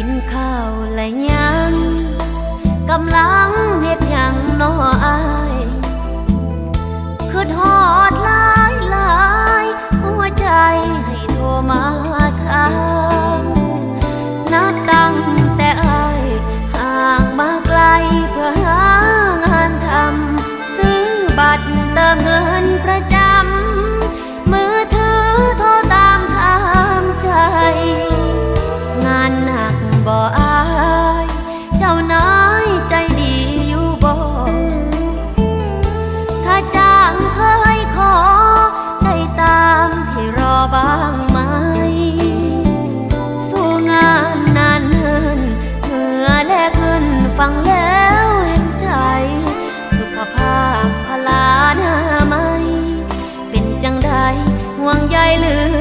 กินข้าวและยังกำลังเฮ็ดยังน้ออายคือทอดลายลายหัวใจให้โทรมาถามนัดตั้งแต่อายห่างมาไกลเพื่อหางานทำซื้อบัตรเติมเงินประจำมือถือโทรตามถามใจ งานหน บ่อาย เจ้านายใจดีอยู่บ่ถ้าจ้างเคยขอ ได้ตามที่รอบ้างไหม สู้งานนานเนินเมื่อแลกเงินฟังแล้วเห็นใจ สุขภาพพลาหน้าไม่ เป็นจังใดห่วงใยเหลือ